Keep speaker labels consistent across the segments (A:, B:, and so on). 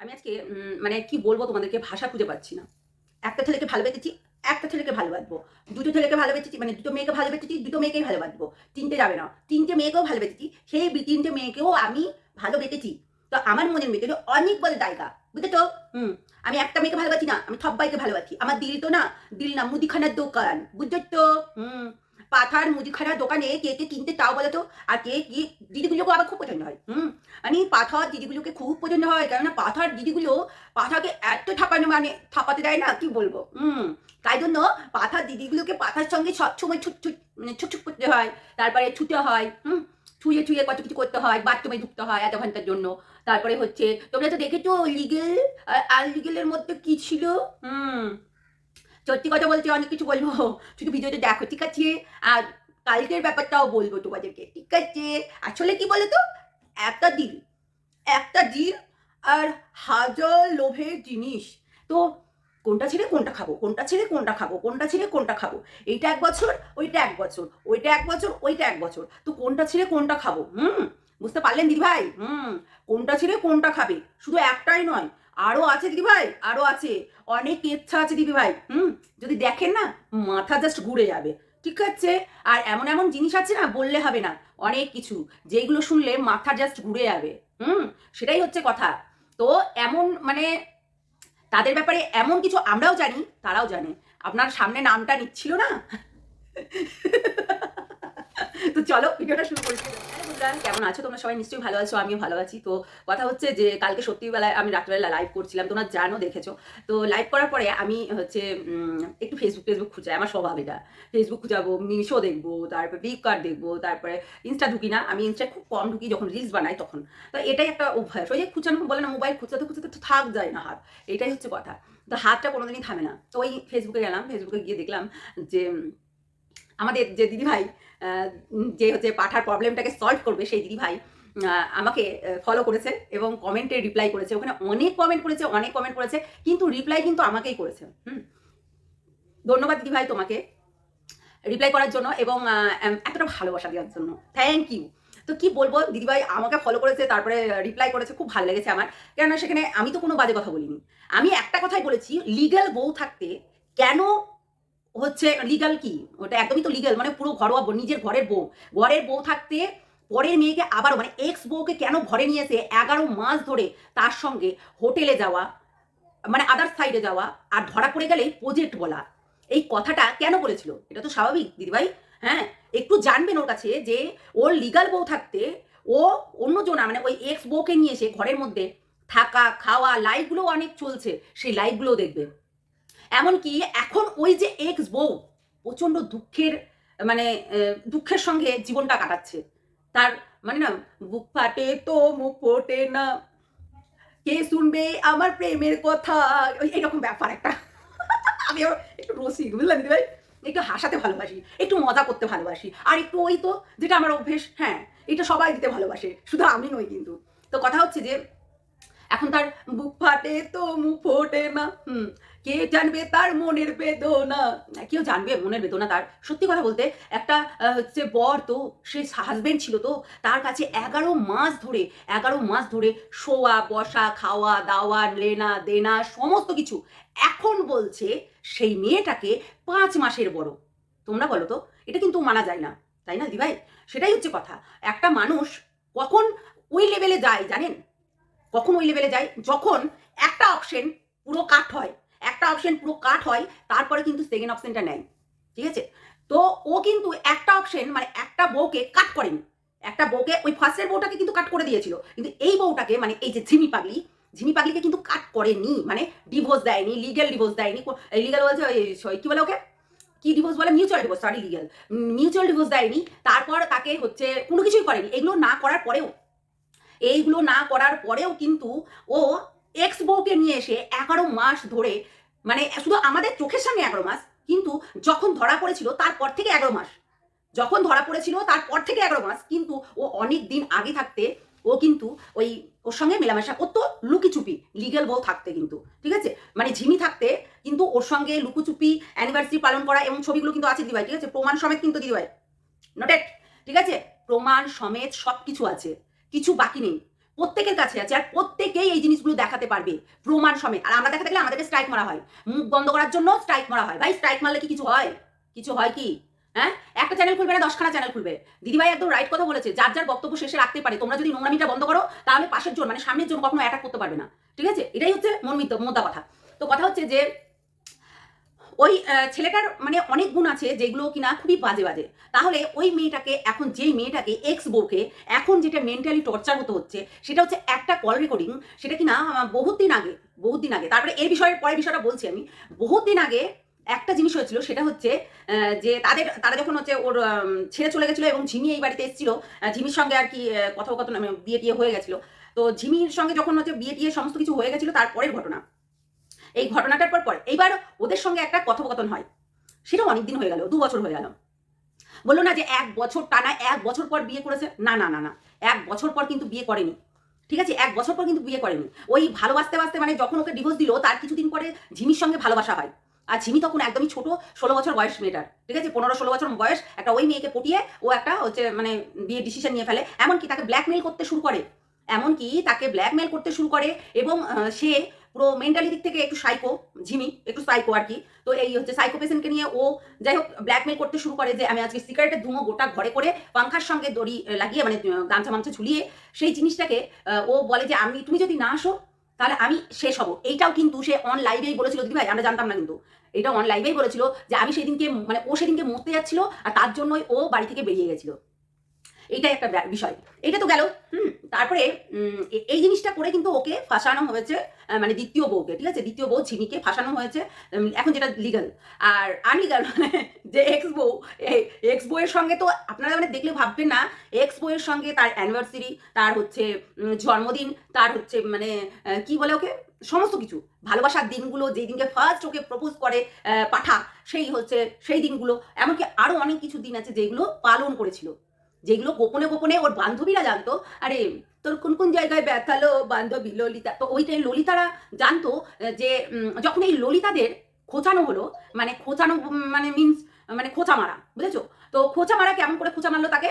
A: আমি আজকে মানে কি বলব তোমাদেরকে? ভাষা খুঁজে পাচ্ছি না। একটা ছেলেকে ভালোবেসেছি একটা ছেলেকে ভালোবাসবো দুটো ছেলেকে ভালোবেসেছি মানে দুটো মেয়েকে ভালোবেসেছি দুটো মেয়েকেই ভালোবাসবো তিনটে যাবে না। তিনটে মেয়েকেও ভালোবেসেছি সেই তিনটে মেয়েকেও আমি ভালোবেসেছি তো আমার মনের ভিতরে অনেক বড় জায়গা, বুঝেছ? হুম, আমি একটা মেয়েকে ভালোবাসি না, আমি সবাইকে ভালোবাসি আমার দিল তো না, দিল না মুদিখানার দোকান, বুঝছ? তো হুম পাথার মুদিখানার দোকানে কে কে কিনতে তাও বলো তো? আর কে কি দিদিগুলোকে আবার খুব পছন্দ হয়, হুম? মানে পাথার দিদিগুলোকে খুব পছন্দ হয়, কেননা পাথার দিদিগুলো পাথাকে এত ঠাপানো মানে ঠাপাতে দেয় না, কি বলব, হুম? তাই জন্য পাথার দিদিগুলোকে পাথার সঙ্গে সবসময় ছুট ছুট মানে ছুটছুট করতে হয়, তারপরে ছুটে হয়, হুম? ছুঁয়ে ছুঁয়ে কত কিছু করতে হয়, বাথরুমে ঢুকতে হয় এত ঘণ্টার জন্য, তারপরে হচ্ছে তোমরা তো দেখেছ লিগেল আর লিগেলের মধ্যে কি ছিল? হুম সত্যি কথা বলতে অনেক কিছু বলব। শুধু ভিডিওতে দেখো, ঠিক আছে? আর কালকের ব্যাপারটাও বলব তোমাদেরকে, ঠিক আছে? আসলে কি বলো তো একটা দিল একটা দিল আর হাজার লোভের জিনিস। তো কোনটা ছেড়ে কোনটা খাব, কোনটা ছেড়ে কোনটা খাব, কোনটা ছেড়ে কোনটা খাব? এইটা এক বছর, ওইটা এক বছর, ওইটা এক বছর, ওইটা এক বছর। তো কোনটা ছেড়ে কোনটা খাব? হুম? বুঝতে পারলেন দিদি ভাই হুম? কোনটা ছেড়ে কোনটা খাবে? শুধু একটাই নয় আরও আছে দিদি ভাই আরও আছে। অনেক ইচ্ছা আছে দিদি ভাই, হুম? যদি দেখেন না, মাথা জাস্ট ঘুরে যাবে, ঠিক আছে? আর এমন এমন জিনিস আছে না, বললে হবে না, অনেক কিছু যেগুলো শুনলে মাথা জাস্ট ঘুরে যাবে, হুম? সেটাই হচ্ছে কথা। তো এমন মানে তাদের ব্যাপারে এমন কিছু আমরাও জানি, তারাও জানে। আপনার সামনে নামটা নিচ্ছিল না? তো চলো, ভিডিওটা শুরু করি। হ্যাঁ বন্ধুরা, কেমন আছো? তোমরা সবাই নিশ্চয়ই ভালো আছো আমিও ভালো আছি। তো কথা হচ্ছে যে কালকে সত্যিবেলায় আমি রাত্রেবেলা লাইভ করছিলাম তোমরা জানো দেখেছ। তো লাইভ করার পরে আমি হচ্ছে একটু ফেসবুক ফেসবুক খুঁজাই আমার স্বভাব এটা। ফেসবুক খুঁজাবো মিশো দেখব তারপরে ফ্লিপকার্ট দেখব তারপরে ইনস্টা ঢুকি না। আমি ইনস্টা খুব কম ঢুকি যখন রিলস বানাই তখন। তো এটাই একটা অভ্যাস। ওই যে খুঁচানো বলে না মোবাইল খুঁচাতে খুঁচাতে তো থাক যায় না হাত। এটাই হচ্ছে কথা। তো হাতটা কোনোদিনই থামে না। তো ওই ফেসবুকে গেলাম ফেসবুকে গিয়ে দেখলাম যে আমাদের যে দিদিভাই যে হচ্ছে পাঠার প্রবলেমটাকে সলভ করবে, সেই দিদিভাই আমাকে ফলো করেছে এবং কমেন্টে রিপ্লাই করেছে। ওখানে অনেক কমেন্ট করেছে, অনেক কমেন্ট করেছে, কিন্তু রিপ্লাই কিন্তু আমাকেই করেছে। হুম। ধন্যবাদ দিদিভাই তোমাকে রিপ্লাই করার জন্য এবং এতটা ভালোবাসা দেওয়ার জন্য। থ্যাংক ইউ তো কি বলব? দিদিভাই আমাকে ফলো করেছে, তারপরে রিপ্লাই করেছে, খুব ভালো লেগেছে আমার। কেননা সেখানে আমি তো কোনো বাজে কথা বলিনি। আমি একটা কথাই বলেছি লিগ্যাল বউ থাকতে কেন হচ্ছে লিগাল কি? ওটা একদমই তো লিগাল মানে পুরো ঘরোয়া নিজের ঘরের বউ। ঘরের বউ থাকতে পরের মেয়েকে আবারও মানে এক্স বউকে কেন ঘরে নিয়ে এসে এগারো মাস ধরে তার সঙ্গে হোটেলে যাওয়া মানে আদার সাইডে যাওয়া আর ধরা পড়ে গেলেই প্রজেক্ট বলা? এই কথাটা কেন বলেছিল? এটা তো স্বাভাবিক, দিদিভাই। হ্যাঁ একটু জানবেন ওর কাছে যে ওর লিগাল বউ থাকতে ও অন্য জনা মানে ওই এক্স বউকে নিয়ে এসে ঘরের মধ্যে থাকা, খাওয়া লাইভগুলো অনেক চলছে। সেই লাইভগুলো দেখবে। এমনকি এখন ওই যে এক্স বউ প্রচণ্ড দুঃখের মানে দুঃখের সঙ্গে জীবনটা কাটাচ্ছে। তার মানে না, বুক ফাটে তো মুখ ফোটে না। কে শুনবে আমার প্রেমের কথা? ওই এরকম ব্যাপার একটা। আমি একটু রসিক বুঝলেন দিদি ভাই একটু হাসাতে ভালোবাসি, একটু মজা করতে ভালোবাসি। আর একটু ওই তো, যেটা আমার অভ্যেস হ্যাঁ এটা সবাই দিতে ভালোবাসে, শুধু আমি নই কিন্তু। তো কথা হচ্ছে যে, এখন তার বুক ফাটে তো মুখ ফোটে না, হুম কে জানবে তার মনের বেদনা? কেউ জানবে মনের বেদনা তার? সত্যি কথা বলতে, একটা হচ্ছে বর তো, সে হাজবেন্ড ছিল তো, তার কাছে এগারো মাস ধরে, এগারো মাস ধরে শোয়া, বসা, খাওয়া, দাওয়া, লেনা, দেনা, সমস্ত কিছু, এখন বলছে সেই মেয়েটাকে পাঁচ মাসের বড়। তোমরা বলো তো, এটা কিন্তু মানা যায় না, তাই না দিভাই সেটাই হচ্ছে কথা। একটা মানুষ কখন ওই লেভেলে যায় জানেন? কখন ওই লেভেলে যায়? যখন একটা অপশন পুরো কাট হয়। একটা অপশন পুরো কাট হয়, তারপরে কিন্তু সেকেন্ড অপশনটা নেয়, ঠিক আছে? তো ও কিন্তু একটা অপশন মানে একটা বউকে কাট করেনি। একটা বউকে ওই ফার্স্টের বউটাকে কিন্তু কাট করে দিয়েছিল। কিন্তু এই বউটাকে মানে এই যে ঝিমি পাগলি, ঝিমি পাগলিকে কিন্তু কাট করেনি মানে ডিভোর্স দেয়নি লিগেল ডিভোর্স দেয়নি লিগেল বলছে কি বলে ওকে? কি ডিভোর্স বলে? Mutual divorce sorry legal mutual divorce দেয়নি, তারপর তাকে হচ্ছে কোনো কিছুই করেনি। এগুলো না করার পরেও, এইগুলো না করার পরেও কিন্তু ও এক্স বউকে নিয়ে এসে এগারো মাস ধরে মানে শুধু আমাদের চোখের সামনে এগারো মাস, কিন্তু যখন ধরা পড়েছিল তারপর থেকে এগারো মাস। যখন ধরা পড়েছিল তারপর থেকে এগারো মাস, কিন্তু ও অনেক দিন আগে থাকতে ও কিন্তু ওই ওর সঙ্গে মেলামেশা করতো লুকিচুপি লিগেল বউ থাকতে কিন্তু, ঠিক আছে? মানে ঝিমি থাকতে, কিন্তু ওর সঙ্গে লুকুচুপি অ্যানিভার্সারি পালন করা এবং ছবিগুলো কিন্তু আছে দিদিভাই, ঠিক আছে? প্রমাণ সমেত কিন্তু দিদিভাই নোটেড ঠিক আছে? প্রমাণ সমেত সব কিছু আছে, কিছু বাকি নেই। প্রত্যেকের কাছে আছে আর প্রত্যেকেই এই জিনিসগুলো দেখাতে পারবে, প্রমাণ সমেত। আর আমরা দেখাতে গেলে আমাদেরকে স্ট্রাইক মারা হয়। মুখ বন্ধ করার জন্য স্ট্রাইক মারা হয়। ভাই স্ট্রাইক মারলে কি কিছু হয়? কিছু হয় কি? হ্যাঁ? একটা চ্যানেল খুলবে না, দশখানা চ্যানেল খুলবে। দিদিভাই একদম রাইট কথা বলেছে, যার যার বক্তব্য শেষে রাখতে পারে। তোমরা যদি নোংরামিটা বন্ধ করো, তাহলে পাশের জন মানে সামনের জন কখনো অ্যাটাক করতে পারবে না। ঠিক আছে? এটাই হচ্ছে মন মোদ্দা কথা। তো কথা হচ্ছে যে ওই ছেলেটার মানে অনেক গুণ আছে যেগুলো কিনা খুবই বাজে বাজে। তাহলে ওই মেয়েটাকে, এখন যেই মেয়েটাকে এক্স বউকে এখন যেটা মেন্টালি টর্চার হতে হচ্ছে, সেটা হচ্ছে একটা কল রেকর্ডিং সেটা কিনা বহুত দিন আগে, বহুত দিন আগে। তারপরে এই বিষয়ের পরের বিষয়টা বলছি আমি। বহুত দিন আগে একটা জিনিস হয়েছিল, সেটা হচ্ছে যে তাদের, তারা যখন হচ্ছে ওর ছেড়ে চলে গেছিল এবং ঝিমি এই বাড়িতে এসেছিল ঝিমির সঙ্গে আর কি কথোপকথন মানে বিয়ে টিয়ে হয়ে গেছিল। তো ঝিমির সঙ্গে যখন হচ্ছে বিয়ে টিয়ে সমস্ত কিছু হয়ে গেছিল তারপরের ঘটনা। এই ঘটনাটার পর পর এইবার ওদের সঙ্গে একটা কথোপকথন হয়। সেটা অনেকদিন হয়ে গেল, দু বছর হয়ে গেল। বলল না যে এক বছর টানা, এক বছর পর বিয়ে করেছে? না না না না। এক বছর পর কিন্তু বিয়ে করেনি। ঠিক আছে? এক বছর পর কিন্তু বিয়ে করেনি। ওই ভালোবাসতে বাসতে মানে যখন ওকে ডিভোর্স দিল, তার কিছুদিন পরে ঝিমির সঙ্গে ভালোবাসা হয়। আর ঝিমি তখন একদমই ছোট, ষোলো বছর বয়স মেয়েটার। ঠিক আছে? পনেরো, ষোলো বছর বয়স একটা ওই মেয়েকে পটিয়ে ও একটা হচ্ছে মানে বিয়ে ডিসিশন নিয়ে ফেলে। এমনকি তাকে ব্ল্যাকমেল করতে শুরু করে। এমনকি তাকে ব্ল্যাকমেল করতে শুরু করে এবং সে পুরো মেন্টালি দিক থেকে একটু সাইকো ঝিমি, একটু সাইকো আর কি। তো এই হচ্ছে সাইকো পেশেন্টকে নিয়ে ও যাই হোক ব্ল্যাকমেল করতে শুরু করে যে, আমি আজকে সিগারেটের ধুমো গোটা ঘরে করে পাংখার সঙ্গে দড়ি লাগিয়ে মানে গামছা মামছা ঝুলিয়ে সেই জিনিসটাকে ও বলে যে, আমি, তুমি যদি না আসো, তাহলে আমি শেষ হব। এইটাও কিন্তু সে অন লাইভেই বলেছিল, দিদি ভাই, আমরা জানতাম না কিন্তু। এটা অন লাইভেই বলেছিল যে, আমি সেদিনকে মানে ও সেদিনকে মরতে যাচ্ছিল আর তার জন্যই ও বাড়ি থেকে বেরিয়ে গেছিল। এইটাই একটা বিষয়। এটা তো গেল, হুম, তারপরে এই জিনিসটা করে কিন্তু ওকে ফাঁসানো হয়েছে মানে দ্বিতীয় বউকে, ঠিক আছে? দ্বিতীয় বউ ঝিমিকে ফাঁসানো হয়েছে এখন যেটা লিগাল আর আনলিগাল মানে যে এক্স বউ এক্স বউয়ের সঙ্গে তো আপনারা মানে দেখলে ভাববেন না এক্স বউয়ের সঙ্গে তার অ্যানিভার্সারি তার হচ্ছে জন্মদিন, তার হচ্ছে মানে কি বলে ওকে? সমস্ত কিছু। ভালোবাসার দিনগুলো, যেই দিনকে ফার্স্ট ওকে প্রপোজ করে পাঠা, সেই হচ্ছে, সেই দিনগুলো। এমনকি আরও অনেক কিছু দিন আছে যেগুলো পালন করেছিল। যেগুলো গোপনে গোপনে ওর বান্ধবীরা জানতো, আরে তোর কোন কোন জায়গায় ব্যথালো বান্ধবী ললিতা, তো ওইটাই ললিতারা জানতো যে যখন এই ললিতাদের খোঁচানো হলো মানে খোঁচানো মানে মিনস মানে খোঁচা মারা, বুঝেছ? তো খোঁচা মারা কেমন করে খোঁচা মারলো তাকে?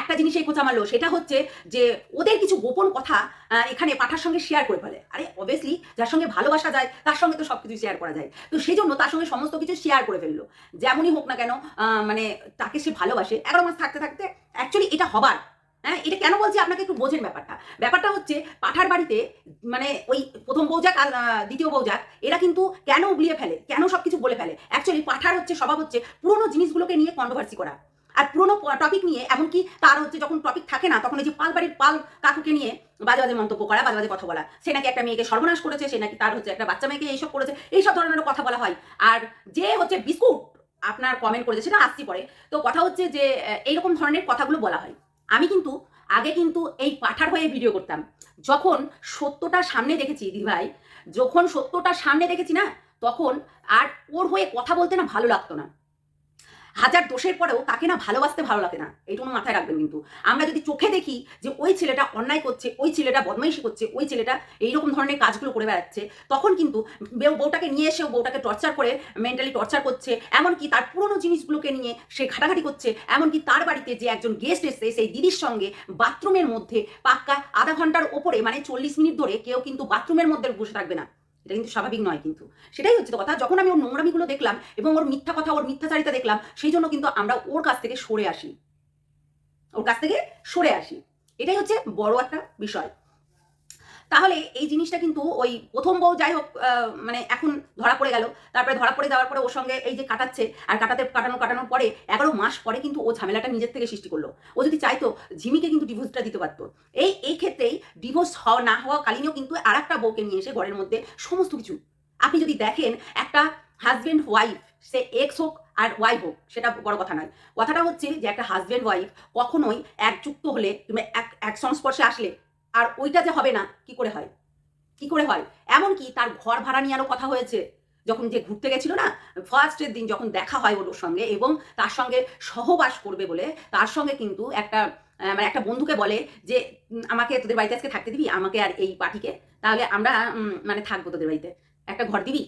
A: একটা জিনিস জিনিসই খোঁচা মারলো, সেটা হচ্ছে যে ওদের কিছু গোপন কথা এখানে পাঠার সঙ্গে শেয়ার করে ফেলে। আরে অবভিয়াসলি যার সঙ্গে ভালোবাসা যায়, তার সঙ্গে তো সব কিছু শেয়ার করা যায়। তো সেই জন্য তার সঙ্গে সমস্ত কিছু শেয়ার করে ফেলল। যেমনই হোক না কেন মানে তাকে সে ভালোবাসে। এগারো মাস থাকতে থাকতে অ্যাকচুয়ালি এটা হবার। হ্যাঁ এটা কেন বলছি আপনাকে একটু বোঝেন ব্যাপারটা। ব্যাপারটা হচ্ছে পাঠার বাড়িতে মানে ওই প্রথম বৌজাক আর দ্বিতীয় বৌজাক এরা কিন্তু কেন উগলিয়ে ফেলে? কেন সব কিছু বলে ফেলে? অ্যাকচুয়ালি পাঠার হচ্ছে, স্বভাব হচ্ছে পুরোনো জিনিসগুলোকে নিয়ে কন্ট্রোভার্সি করা। আর পুরোনো টপিক নিয়ে, এমনকি তার হচ্ছে যখন টপিক থাকে না, তখন এই যে পাল বাড়ির পাল কাকুকে নিয়ে বাজে বাজে মন্তব্য করা, বাজে বাজে কথা বলা। সে নাকি একটা মেয়েকে সর্বনাশ করেছে, সে নাকি তার হচ্ছে একটা বাচ্চা মেয়েকে এইসব করেছে, এইসব ধরনের কথা বলা হয়। আর যে হচ্ছে বিস্কুট আপনার কমেন্ট করেছে, সেটা আসছি পরে। তো কথা হচ্ছে যে এইরকম ধরনের কথাগুলো বলা হয়। আমি কিন্তু, আগে কিন্তু এই পাঠার হয়ে ভিডিও করতাম। যখন সত্যটা সামনে দেখেছি দিদিভাই যখন সত্যটা সামনে দেখেছি না, তখন আর ওর হয়ে কথা বলতে না ভালো লাগতো না। হাজার দোষের পরেও তাকে না ভালোবাসতে ভালো লাগে না। এইটুকু মাথায় রাখবেন কিন্তু। আমরা যদি চোখে দেখি যে ওই ছেলেটা অন্যায় করছে, ওই ছেলেটা বদমাইশি করছে, ওই ছেলেটা এইরকম ধরনের কাজগুলো করে বেড়াচ্ছে, তখন কিন্তু বউটাকে নিয়ে এসেও বউটাকে টর্চার করে মেন্টালি টর্চার করছে, এমনকি তার পুরনো জিনিসগুলোকে নিয়ে সে ঘাটাঘাটি করছে, এমনকি তার বাড়িতে যে একজন গেস্ট এসছে, সেই দিদির সঙ্গে বাথরুমের মধ্যে পাক্কা আধা ঘণ্টার ওপরে মানে চল্লিশ মিনিট ধরে কেউ কিন্তু বাথরুমের মধ্যে বসে থাকবে না। এটা কিন্তু স্বাভাবিক নয় কিন্তু। সেটাই হচ্ছে তো কথা, যখন আমি ওর নোংরামিগুলো দেখলাম এবং ওর মিথ্যা কথা, ওর মিথ্যাচারিতা দেখলাম, সেই জন্য কিন্তু আমরা ওর কাছ থেকে সরে আসি। ওর কাছ থেকে সরে আসি। এটাই হচ্ছে বড় একটা বিষয়। তাহলে এই জিনিসটা কিন্তু ওই প্রথম বউ যাই হোক মানে এখন ধরা পড়ে গেল। তারপরে ধরা পড়ে যাওয়ার পরে ওর সঙ্গে এই যে কাটাচ্ছে আর কাটাতে কাটানো কাটানোর পরে এগারো মাস পরে কিন্তু ও ঝামেলাটা নিজের থেকে সৃষ্টি করল। ও যদি চাইতো ঝিমিকে কিন্তু ডিভোর্সটা দিতে পারতো। এই এই ক্ষেত্রেই ডিভোর্স হওয়া, না হওয়া কালীনও কিন্তু আর একটা বউকে নিয়ে এসে ঘরের মধ্যে সমস্ত কিছু। আপনি যদি দেখেন, একটা হাজব্যান্ড ওয়াইফ সে এক্স হোক আর ওয়াইফ হোক, সেটা বড় কথা নয়। কথাটা হচ্ছে যে একটা হাজব্যান্ড ওয়াইফ কখনোই একযুক্ত হলে কিংবা এক এক সংস্পর্শে আসলে আর ওইটা যে হবে না, কি করে হয়? কি করে হয়? এমনকি তার ঘর ভাড়া নিয়ে আরও কথা হয়েছে। যখন যে ঘুরতে গেছিল না ফার্স্টের দিন যখন দেখা হয় ওর সঙ্গে এবং তার সঙ্গে সহবাস করবে বলে, তার সঙ্গে কিন্তু একটা মানে একটা বন্ধুকে বলে যে আমাকে তোদের বাড়িতে আজকে থাকতে দিবি? আমাকে আর এই পার্টিকে? তাহলে আমরা মানে থাকব তোদের বাড়িতে। একটা ঘর দিবি?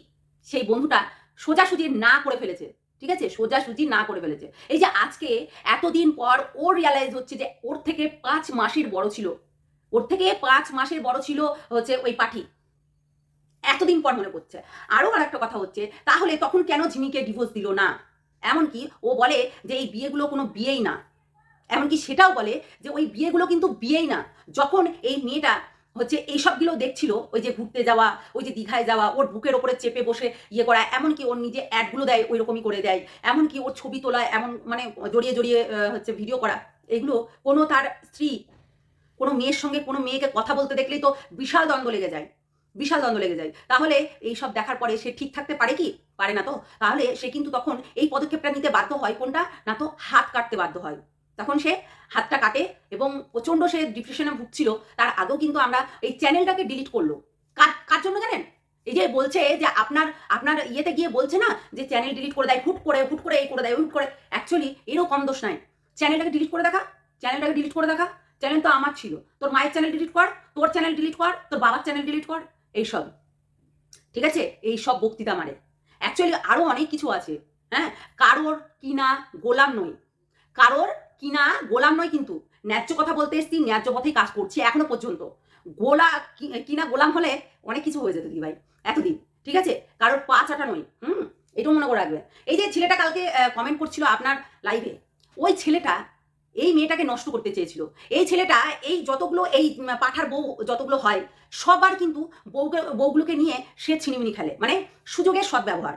A: সেই বন্ধুটা সোজাসুজি না করে ফেলেছে। ঠিক আছে? সোজাসুজি না করে ফেলেছে। এই যে আজকে এতদিন পর ওর রিয়ালাইজ হচ্ছে যে ওর থেকে পাঁচ মাসের বড় ছিল। ওর থেকে পাঁচ মাসের বড় ছিল হচ্ছে ওই পাঠি। এতদিন পর মনে পড়ছে। আরও আর একটা কথা হচ্ছে, তাহলে তখন কেন ঝিমিকে ডিভোর্স দিল না? এমনকি ও বলে যে এই বিয়েগুলো কোনো বিয়েই না। এমনকি সেটাও বলে যে ওই বিয়েগুলো কিন্তু বিয়েই না। যখন এই মেয়েটা হচ্ছে এই সবগুলো দেখছিল, ওই যে ঘুরতে যাওয়া, ওই যে দীঘায় যাওয়া, ওর বুকের ওপরে চেপে বসে ইয়ে করা, এমনকি ওর নিজে অ্যাডগুলো দেয়, ওই রকমই করে দেয়। এমনকি ওর ছবি তোলা, এমন মানে জড়িয়ে জড়িয়ে হচ্ছে ভিডিও করা, এগুলো কোনো তার স্ত্রী কোনো মেয়ের সঙ্গে কোনো মেয়েকে কথা বলতে দেখলেই তো বিশাল দ্বন্দ্ব লেগে যায়। বিশাল দ্বন্দ্ব লেগে যায়। তাহলে এই সব দেখার পরে সে ঠিক থাকতে পারে কি? পারে না তো? তাহলে সে কিন্তু তখন এই পদক্ষেপটা নিতে বাধ্য হয় কোনটা? না তো হাত কাটতে বাধ্য হয়। তখন সে হাতটা কাটে এবং প্রচণ্ড সে ডিপ্রেশনে ভুগছিল। তার আগেও কিন্তু আমরা এই চ্যানেলটাকে ডিলিট করল। কার কার জন্য জানেন? এই যে বলছে যে আপনার আপনার ইয়েতে গিয়ে বলছে না যে চ্যানেল ডিলিট করে দেয়, হুট করে হুট করে এই করে দেয় হুট করে। অ্যাকচুয়ালি এরও কম দোষ নাই। চ্যানেলটাকে ডিলিট করে দেখা। চ্যানেলটাকে ডিলিট করে দেখা। চ্যানেল তো আমার ছিল। তোর মায়ের চ্যানেল ডিলিট কর, তোর চ্যানেল ডিলিট কর, তোর বাবার চ্যানেল ডিলিট কর এইসব ঠিক আছে? এই সব বক্তৃতা মারে। অ্যাকচুয়ালি আরও অনেক কিছু আছে। হ্যাঁ? কারোর কিনা গোলাম নই। কারোর কিনা গোলাম নয় কিন্তু। ন্যায্য কথা বলতে এসছি, ন্যায্য পথেই কাজ করছি এখনও পর্যন্ত। গোলা কিনা গোলাম হলে অনেক কিছু হয়ে যেত দিদি ভাই, এতদিন। ঠিক আছে? কারোর পা চাটা নই। হুম? এটাও মনে করে রাখবে। এই যে ছেলেটা কালকে কমেন্ট করছিল আপনার লাইভে ওই ছেলেটা এই মেয়েটাকে নষ্ট করতে চেয়েছিল। এই ছেলেটা এই যতগুলো এই পাঠার বউ যতগুলো হয়, সবার কিন্তু বউকে, বউগুলোকে নিয়ে সে ছিনিমিনি খেলে। মানে সুযোগের সদ্ব্যবহার।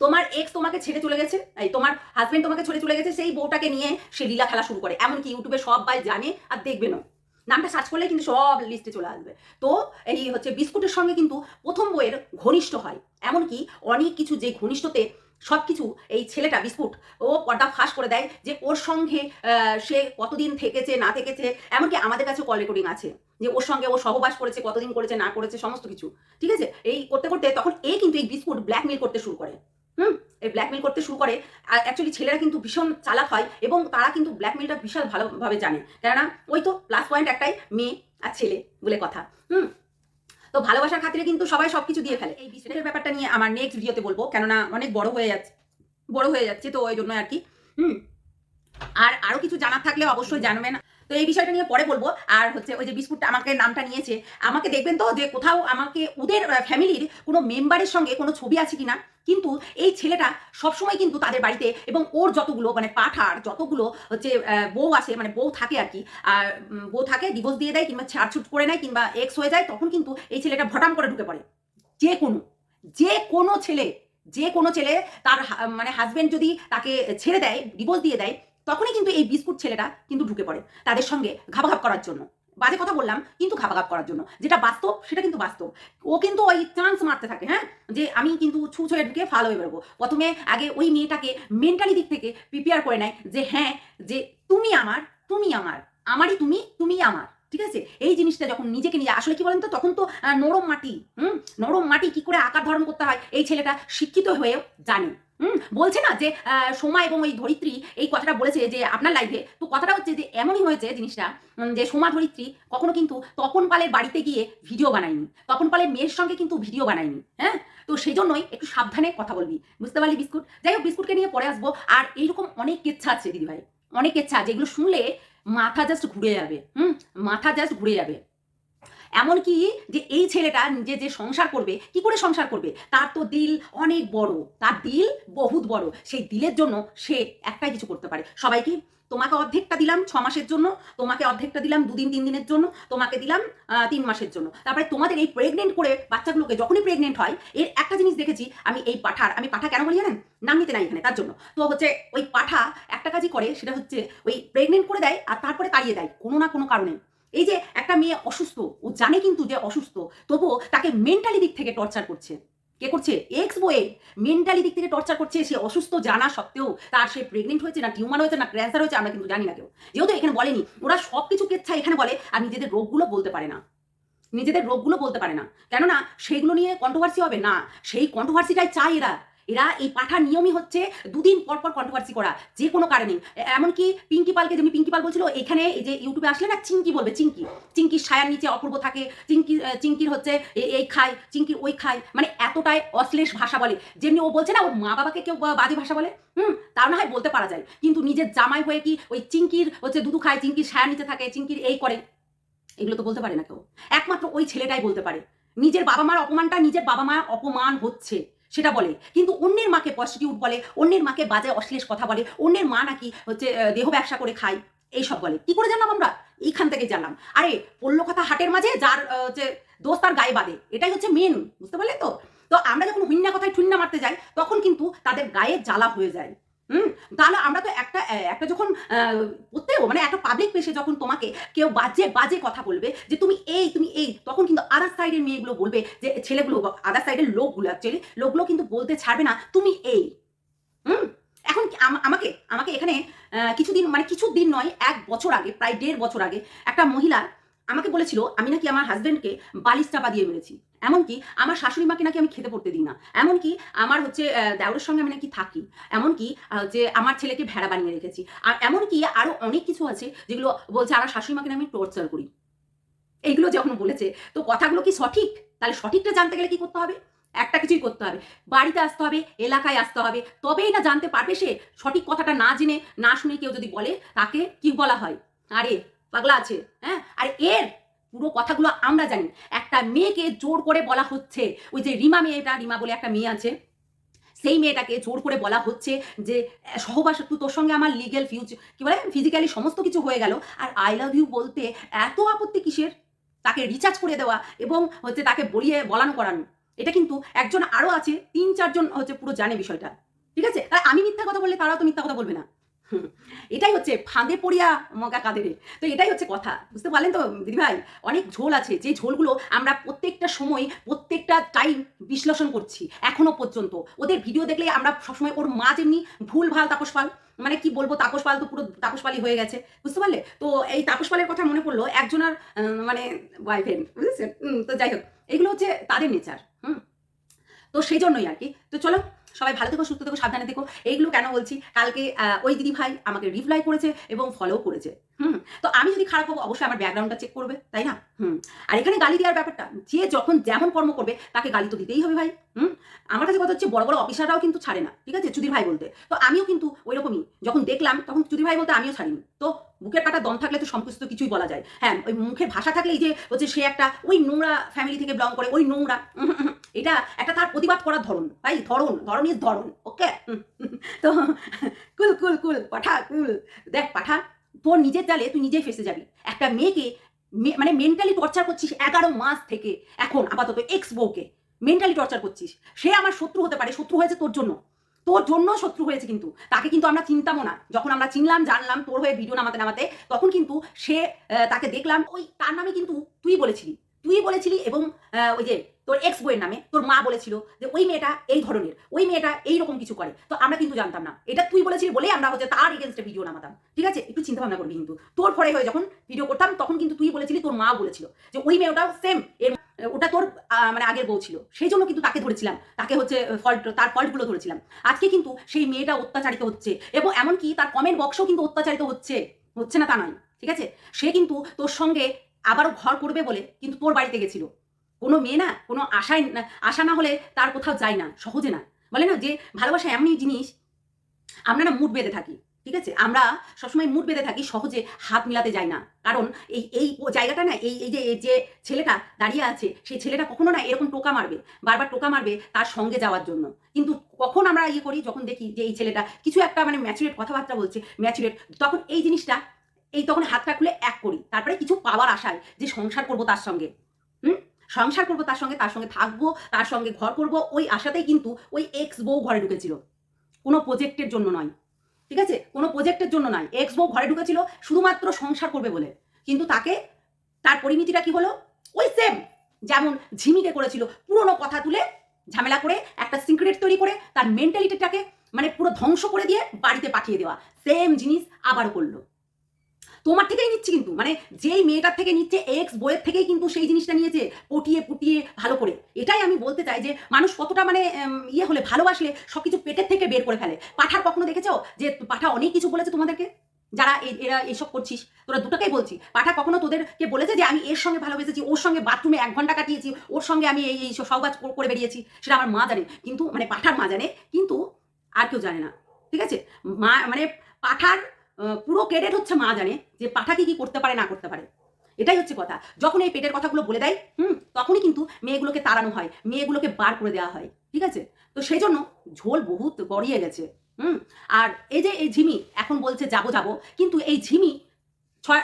A: তোমার এক্স তোমাকে ছেড়ে চলে গেছে, এই তোমার হাজব্যান্ড তোমাকে ছেড়ে চলে গেছে, সেই বউটাকে নিয়ে সে লীলা খেলা শুরু করে। এমনকি ইউটিউবে সবাই জানে আর দেখবেনও নামটা সার্চ করলে কিন্তু সব লিস্টে চলে আসবে। তো এই হচ্ছে বিস্কুটের সঙ্গে কিন্তু প্রথম বইয়ের ঘনিষ্ঠ হয়। এমনকি অনেক কিছু যে ঘনিষ্ঠতে সব কিছু এই ছেলেটা বিস্কুট, ও পর্দা ফাঁস করে দেয় যে ওর সঙ্গে সে কতদিন থেকেছে, না থেকেছে, এমনকি আমাদের কাছে কল রেকর্ডিং আছে যে ওর সঙ্গে ও সহবাস করেছে, কতদিন করেছে, না করেছে, সমস্ত কিছু, ঠিক আছে? এই করতে করতে তখন এ কিন্তু এই বিস্কুট ব্ল্যাকমেল করতে শুরু করে, হুম? এই ব্ল্যাকমেল করতে শুরু করে, আর অ্যাকচুয়ালি ছেলেরা কিন্তু ভীষণ চালাক হয় এবং তারা কিন্তু ব্ল্যাকমেলটা বিশাল ভালোভাবে জানে। কেননা ওই তো প্লাস পয়েন্ট একটাই, মেয়ে আর ছেলে বলে কথা, হুম? তো ভালোবাসার খাতিরে কিন্তু সবাই সবকিছু দিয়ে ফেলে। এই বিষয়টার ব্যাপারটা নিয়ে আমার নেক্সট ভিডিওতে বলব, কেননা অনেক বড় হয়ে যাচ্ছে, বড় হয়ে যাচ্ছে তো ওই জন্য আর কি। হুম। আর আরও কিছু জানার থাকলে অবশ্যই জানবেন। তো এই বিষয়টা নিয়ে পরে বলব। আর হচ্ছে ওই যে বিস্কুটটা আমাকে নামটা নিয়েছে। আমাকে দেখবেন তো যে কোথাও আমাকে ওদের ফ্যামিলির কোনো মেম্বারের সঙ্গে কোনো ছবি আছে কিনা, কিন্তু এই ছেলেটা সবসময় কিন্তু তাদের বাড়িতে এবং ওর যতগুলো মানে পাঠার যতগুলো হচ্ছে বউ আসে মানে বউ থাকে আর কি, আর বউ থাকে ডিভোর্স দিয়ে দেয় কিংবা ছাড়ছুট করে নেয় কিংবা এক্স হয়ে যায়, তখন কিন্তু এই ছেলেটা ভটাম করে ঢুকে পড়ে। যে কোনো যে কোনো ছেলে, যে কোনো ছেলে তার মানে হাজবেন্ড যদি তাকে ছেড়ে দেয় ডিভোর্স দিয়ে দেয় তখনই কিন্তু এই বিস্কুট ছেলেটা কিন্তু ঢুকে পড়ে তাদের সঙ্গে ঘাপাঘাপ করার জন্য। বাজে কথা বললাম, কিন্তু ঘাপাঘাপ করার জন্য। যেটা বাস্তব, সেটা কিন্তু বাস্তব। ও কিন্তু ওই চান্স মারতে থাকে হ্যাঁ? যে আমি কিন্তু ছু ছুঁয়ে ঢুকে ভালো হয়ে বেরোবো। প্রথমে আগে ওই মেয়েটাকে মেন্টালি দিক থেকে প্রিপেয়ার করে নেয় যে হ্যাঁ যে তুমি আমার তুমি আমার, আমারই তুমি তুমি আমার। ঠিক আছে? এই জিনিসটা যখন নিজেকে নিজে, আসলে কি বলেন তো? তখন তো নরম মাটি, হুম? নরম মাটি কি করে আকার ধারণ করতে হয়? এই ছেলেটা শিক্ষিত হয়েও জানে। হুম, বলছে না যে সোমা এবং ওই ধরিত্রী এই কথাটা বলেছে যে, আপনার লাইফে তো কথাটা হচ্ছে যে, এমনই হয়েছে জিনিসটা যে সোমা ধরিত্রী কখনো কিন্তু তপন পালের বাড়িতে গিয়ে ভিডিও বানায়নি। তপন পালের মেয়ের সঙ্গে কিন্তু ভিডিও বানায়নি হ্যাঁ? তো সেই জন্যই একটু সাবধানে কথা বলবি। বুঝতে পারলি বিস্কুট? যাই হোক, বিস্কুটকে নিয়ে পরে আসব। আর এইরকম অনেক কেচ্ছা আছে দিদিভাই, অনেক কেচ্ছা যেগুলো শুনলে মাথা জাস্ট ঘুরে যাবে, হুম? মাথা জাস্ট ঘুরে যাবে। এমনকি যে এই ছেলেটা নিজে যে সংসার করবে, কি করে সংসার করবে? তার তো দিল অনেক বড়। তার দিল বহুত বড়। সেই দিলের জন্য সে একটাই কিছু করতে পারে। সবাইকে তোমাকে অর্ধেকটা দিলাম ছ মাসের জন্য? তোমাকে অর্ধেকটা দিলাম দুদিন, তিন দিনের জন্য? তোমাকে দিলাম তিন মাসের জন্য। তারপরে তোমাদের এই প্রেগনেন্ট করে বাচ্চাগুলোকে যখনই প্রেগনেন্ট হয়, এর একটা জিনিস দেখেছি, আমি এই পাঠার, আমি পাঠা কেন বলি জানেন? নাম নিতে নাই এখানে, তার জন্য। তো হচ্ছে ওই পাঠা একটা কাজই করে, সেটা হচ্ছে ওই প্রেগনেন্ট করে দেয় আর তারপরে তাড়িয়ে দেয়, কোনো না কোনো কারণে। এই যে একটা মেয়ে অসুস্থ, ও জানে কিন্তু যে অসুস্থ, তবুও তাকে মেন্টালি দিক থেকে টর্চার করছে। কে করছে? এক্স বয়ে মেন্টালি দিক থেকে টর্চার করছে, সে অসুস্থ জানা সত্ত্বেও তার সে প্রেগনেন্ট হয়েছে, না টিউমার হয়েছে, না ক্যান্সার হয়েছে, আমরা কিন্তু জানি না কেউ। যেহেতু এখানে বলেনি, ওরা সব কিছু কেচ্ছা এখানে বলে, আর নিজেদের রোগগুলো বলতে পারে না। নিজেদের রোগগুলো বলতে পারে না। কেননা সেইগুলো নিয়ে কন্ট্রোভার্সি হবে? না। সেই কন্ট্রোভার্সিটাই চায় এরা। এরা এই পাঠার নিয়মই হচ্ছে দুদিন পর পর কন্ট্রোভার্সি করা, যে কোনো কারণে। এমনকি পিঙ্কি পালকে, যেমনি পিঙ্কি পাল বলছিল, এখানে এই যে ইউটিউবে আসলে না চিঙ্কি বলবে, চিঙ্কি। চিঙ্কির ছায়ার নিচে অপূর্ব থাকে, চিঙ্কি চিঙ্কির হচ্ছে এই খায় চিঙ্কির ওই খায় মানে এতটাই অশ্লেষ ভাষা বলে। যেমনি ও বলছে না, ওর মা বাবাকে কেউ বাজে ভাষা বলে, হুম তাও না হয় বলতে পারা যায়। কিন্তু নিজের জামাই হয়ে কি ওই চিঙ্কির হচ্ছে দুধু খায়, চিঙ্কির ছায়ার নিচে থাকে, চিঙ্কির এই করে। এগুলো তো বলতে পারে না কেউ। একমাত্র ওই ছেলেটাই বলতে পারে। নিজের বাবা মার অপমানটা নিজের বাবা মার অপমান হচ্ছে। সেটা বলে। কিন্তু অন্যের মাকে প্রস্টিটিউট বলে, অন্যের মাকে বাজে অশ্লীল কথা বলে, অন্যের মা নাকি হচ্ছে দেহ ব্যবসা করে খায়, এইসব বলে। কি করে জানলাম আমরা? এইখান থেকে জানলাম। আরে পল্ল কথা হাটের মাঝে যার যে দোস্ত তার গায়ে বাঁধে। এটাই হচ্ছে মেন বুঝতে পারলে তো? তো আমরা যখন হুন্না কথায় ঠুন্না মারতে যাই, তখন কিন্তু তাদের গায়ে জ্বালা হয়ে যায়। হুম, তাহলে আমরা তো একটা একটা যখন প্রত্যেক মানে একটা পাবলিক পেশে যখন তোমাকে কেউ বাজে বাজে কথা বলবে যে তুমি এই তুমি এই, তখন কিন্তু আদার সাইডের মেয়েগুলো বলবে যে ছেলেগুলো আদার সাইডের লোকগুলো অ্যাকচুয়ালি লোকগুলো কিন্তু বলতে ছাড়বে না, তুমি এই। হুম, এখন আমাকে আমাকে এখানে কিছুদিন মানে কিছু দিন নয়, এক বছর আগে, প্রায় দেড় বছর আগে, একটা মহিলা আমাকে বলেছিল, আমি নাকি আমার হাজব্যান্ডকে বালিশ চাপা দিয়ে মেরেছি। এমনকি আমার শাশুড়ি মাকে নাকি আমি খেতে পড়তে দিই না। এমনকি আমার হচ্ছে দেওরের সঙ্গে আমি নাকি থাকি। এমনকি যে আমার ছেলেকে ভেড়া বানিয়ে রেখেছি। আর এমনকি আরও অনেক কিছু আছে যেগুলো বলছে, আমার শাশুড়ি মাকে আমি টর্চার করি। এইগুলো যখন বলেছে, তো কথাগুলো কি সঠিক? তাহলে সঠিকটা জানতে গেলে কি করতে হবে? একটা কিছুই করতে হবে। বাড়িতে আসতে হবে, এলাকায় আসতে হবে, তবেই না জানতে পারবে সে সঠিক কথাটা না জেনে, না শুনে কেউ যদি বলে, তাকে কি বলা হয়? আরে পাগলা আছে হ্যাঁ? আর এর পুরো কথাগুলো আমরা জানি। একটা মেয়েকে জোর করে বলা হচ্ছে, ওই যে রিমা মেয়েটা, রিমা বলে একটা মেয়ে আছে, সেই মেয়েটাকে জোর করে বলা হচ্ছে যে, সহবাস, তুই তোর সঙ্গে আমার লিগেল ফিউচ কি বলে? ফিজিক্যালি সমস্ত কিছু হয়ে গেল। আর আই লাভ ইউ বলতে এত আপত্তি কিসের? তাকে রিচার্জ করে দেওয়া এবং হচ্ছে তাকে বলিয়ে বলানো করানো। এটা কিন্তু একজন আরও আছে, তিন চারজন হচ্ছে পুরো জানে বিষয়টা। ঠিক আছে? আমি মিথ্যা কথা বললে তারাও তো মিথ্যা কথা বলবে না। এটাই হচ্ছে ফাঁদে পড়িয়া মগা কাঁদেরে। তো এটাই হচ্ছে কথা, বুঝতে পারলেন তো দিদিভাই? অনেক ঝোল আছে, যে ঝোলগুলো আমরা প্রত্যেকটা সময়, প্রত্যেকটা টাইম বিশ্লেষণ করছি, এখনও পর্যন্ত। ওদের ভিডিও দেখলে আমরা সবসময় ওর মা যেমনি ভুল ভালো তাপস পাল মানে কি বলব তাপস পাল তো পুরো তাপস পালই হয়ে গেছে, বুঝতে পারলে? তো এই তাপস পালের কথা মনে পড়ল একজনের মানে বয়ফ্রেন্ড বুঝেছেন? তো যাই হোক, এগুলো হচ্ছে তাদের নেচার হুম? তো সেই জন্যই আর কি। তো চলো সবাই ভালো থেকো, সুস্থ থেকো, সাবধানে থেকো। এইগুলো কেন বলছি? কালকে ওই দিদি ভাই আমাকে রিপ্লাই করেছে এবং ফলো করেছে। হুম, তো আমি যদি খারাপ হব, অবশ্যই আমার ব্যাকগ্রাউন্ডটা চেক করবে, তাই না? হুম, আর এখানে গালি দেওয়ার ব্যাপারটা, যে যখন যেমন কর্ম করবে, তাকে গালি তো দিতেই হবে ভাই, হুম? আমার কাছে কথা হচ্ছে, বড় বড় অফিসাররাও কিন্তু ছাড়ে না, ঠিক আছে? চুদির ভাই বলতে। তো আমিও কিন্তু ওই রকমই যখন দেখলাম, তখন চুদির ভাই বলতে আমিও ছাড়িনি। তো বুকের কাটা দম থাকলে তো সমস্ত কিছুই বলা যায়। হ্যাঁ ওই মুখের ভাষা থাকলে এই যে হচ্ছে সে একটা, ওই নোংরা ফ্যামিলি থেকে বিলং করে, ওই নোংরা এটা একটা তার প্রতিবাদ করার ধরন তাই ধরন ধরন ইজ ধরন ওকে তো, কুল কুল কুল, পাঠা, কুল, দেখ, পাঠা তোর নিজের জালে তুই নিজেই ফেসে যাবি। একটা মেয়েকে মানে মেন্টালি টর্চার করছিস এগারো মাস থেকে। এখন আপাতত এক্স বউকে মেন্টালি টর্চার করছিস। সে আমার শত্রু হতে পারে, শত্রু হয়েছে তোর জন্য। তোর জন্য শত্রু হয়েছে কিন্তু। তাকে কিন্তু আমরা চিনতামও না। যখন আমরা চিনলাম, জানলাম, তোর হয়ে ভিডিও নামাতে নামাতে, তখন কিন্তু সে তাকে দেখলাম। ওই তার নামে কিন্তু তুই বলেছিলি। তুই বলেছিলি এবং ওই যে তোর এক্স বইয়ের নামে তোর মা বলেছিল যে ওই মেয়েটা এই ধরনের, ওই মেয়েটা এই রকম কিছু করে। তো আমরা কিন্তু জানতাম না। এটা তুই বলেছিলি বলেই আমরা হচ্ছে তার এগেনস্টে ভিডিও নামাতাম। ঠিক আছে? একটু চিন্তা ভাবনা করবি কিন্তু। তোর পরে হয়ে যখন ভিডিও করতাম, তখন কিন্তু তুই বলেছিলি তোর মা বলেছিল যে ওই মেয়েটাও সেম এর ওটা তোর মানে আগের বউ ছিল। সেই জন্য কিন্তু তাকে ধরেছিলাম। তাকে হচ্ছে ফল্ট তার ফল্টগুলো ধরেছিলাম। আজকে কিন্তু সেই মেয়েটা অত্যাচারিত হচ্ছে এবং এমনকি তার কমেন্ট বক্সও কিন্তু অত্যাচারিত হচ্ছে। হচ্ছে না তা নয়। ঠিক আছে? সে কিন্তু তোর সঙ্গে আবারও ঘর করবে বলে কিন্তু তোর বাড়িতে গেছিল। কোনো মেয়ে না, কোনো আশায় আশা না হলে তার কোথাও যায় না, সহজে না। বলে না যে, ভালোবাসা এমনই জিনিস, আমরা না মুড বেঁধে থাকি, ঠিক আছে? আমরা সবসময় মুড বেঁধে থাকি, সহজে হাত মিলাতে যাই না। কারণ এই এই জায়গাটা না, এই এই যে যে ছেলেটা দাঁড়িয়ে আছে, সেই ছেলেটা কখনো না এরকম টোকা মারবে, বারবার টোকা মারবে তার সঙ্গে যাওয়ার জন্য। কিন্তু কখন আমরা ইয়ে করি, যখন দেখি যে এই ছেলেটা কিছু একটা মানে ম্যাচুরেট কথাবার্তা বলছে ম্যাচুরেট তখন এই জিনিসটা, এই তখন হাতটা খুলে এক করি। তারপরে কিছু পাওয়ার আশায় যে সংসার করব তার সঙ্গে। হুম? সংসার করব, তার সঙ্গে তার সঙ্গে থাকব, তার সঙ্গে ঘর করব, ওই আশাতেই কিন্তু ওই এক্স বউ ঘরে ঢুকেছিল। কোনো প্রজেক্টের জন্য নয়। ঠিক আছে? কোনো প্রজেক্টের জন্য নয়। এক্স বউ ঘরে ঢুকেছিল শুধুমাত্র সংসার করবে বলে। কিন্তু তাকে তার পরিণতিটা কি হলো? ওই সেম যেমন ঝিমিকে করেছিল। পুরনো কথা তুলে ঝামেলা করে, একটা সিক্রেট তৈরি করে, তার মেন্টালিটিটাকে মানে পুরো ধ্বংস করে দিয়ে বাড়িতে পাঠিয়ে দেওয়া। সেম জিনিস আবার করল। তোমার থেকেই নিচ্ছি কিন্তু মানে যেই মেয়েটার থেকে নিচ্ছে এক্স বইয়ের থেকেই কিন্তু সেই জিনিসটা নিয়েছে, পটিয়ে পুটিয়ে ভালো করে। এটাই আমি বলতে চাই যে, মানুষ কতটা মানে ইয়ে হলে ভালোবাসলে সব কিছু পেটের থেকে বের করে ফেলে। পাঠার কখনো দেখেছ যে, পাঠা অনেক কিছু বলেছে তোমাদেরকে? যারা এরা এসব করছিস, তোরা দুটাকেই বলছি। পাঠা কখনো তোদেরকে বলেছে যে, আমি এর সঙ্গে ভালোবেসেছি, ওর সঙ্গে বাথরুমে এক ঘণ্টা কাটিয়েছি, ওর সঙ্গে আমি এই এই সব কাজ করে বেরিয়েছি, সেটা আমার মা জানে। কিন্তু মানে পাঠার মা জানে, কিন্তু আর কেউ জানে না। ঠিক আছে? মা মানে পাঠার পুরো ক্রেডিট হচ্ছে মা জানে যে পাঠা কি কি করতে পারে, না করতে পারে। এটাই হচ্ছে কথা। যখন এই পেটের কথাগুলো বলে দেয়, হুম, তখনই কিন্তু মেয়েগুলোকে তাড়ানো হয়, মেয়েগুলোকে বার করে দেওয়া হয়, ঠিক আছে? তো সেই জন্য ঝোল বহুত গড়িয়ে গেছে, হুম? আর এই যে এই ঝিমি, এখন বলছে যাব যাব, কিন্তু এই ঝিমি ছয়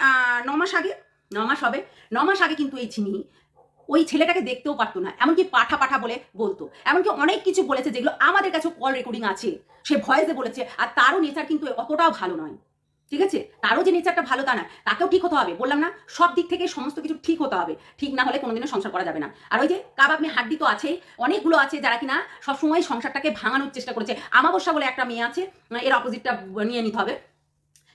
A: ন মাস আগে ন মাস হবে ন মাস আগে কিন্তু এই ঝিমি ওই ছেলেটাকে দেখতেও পারতো না, এমনকি পাঠা পাঠা বলে বলতো। এমনকি অনেক কিছু বলেছে যেগুলো আমাদের কাছে কল রেকর্ডিং আছে। সে ভয়েসে বলেছে, আর তারও নেচার কিন্তু অতটাও ভালো নয়। ঠিক আছে? তারও যে নেচারটা ভালো তা না তাকেও ঠিক হতে হবে। বললাম না, সব দিক থেকে সমস্ত কিছু ঠিক হতে হবে। ঠিক না হলে কোনোদিনও সংসার করা যাবে না। আর ওই যে কাবাব মেয়ে হাড্ডি তো আছেই অনেকগুলো আছে যারা কিনা সবসময় সংসারটাকে ভাঙানোর চেষ্টা করেছে। আমাবস্যা বলে একটা মেয়ে আছে, এর অপোজিটটা নিয়ে নিতে হবে।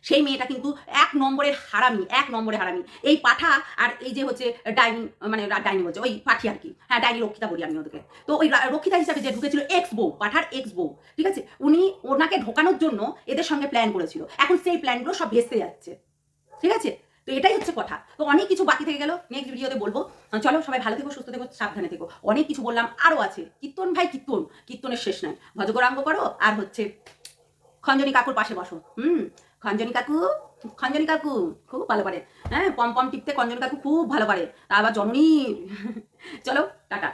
A: সেই মেয়েটা কিন্তু এক নম্বরের হারামি, এক নম্বরের হারামি। এই পাঠা আর এই যে হচ্ছে ডাইনি মানে ডাইনি বলছে, ওই পাঠি আর কি। হ্যাঁ ডাইনি রক্ষিতা বলি আমি ওদেরকে। তো ওই রক্ষিতা হিসাবে যে ঢুকেছিল এক্স বউ, পাঠার এক্স বউ, ঠিক আছে? উনি ওনাকে ঢোকানোর জন্য এদের সঙ্গে প্ল্যান করেছিল। এখন সেই প্ল্যানগুলো সব ভেস্তে যাচ্ছে। ঠিক আছে? তো এটাই হচ্ছে কথা। তো অনেক কিছু বাকি থেকে গেল। নেক্সট ভিডিওতে বলব। চলো, সবাই ভালো থেকো, সুস্থ থেকো, সাবধানে থেকো। অনেক কিছু বললাম আরও আছে। কীর্তন ভাই, কীর্তন। কীর্তনের শেষ নাই। ভজগরাঙ্গ করো, আর হচ্ছে খঞ্জনী কাকুর পাশে বসো। হুম? খঞ্জনী কাকু খঞ্জনী কাকু খুব ভালো পারে হ্যাঁ পম পম টিপতে খঞ্জনী কাকু খুব ভালো পারে আবার জননী, চলো, টাটা।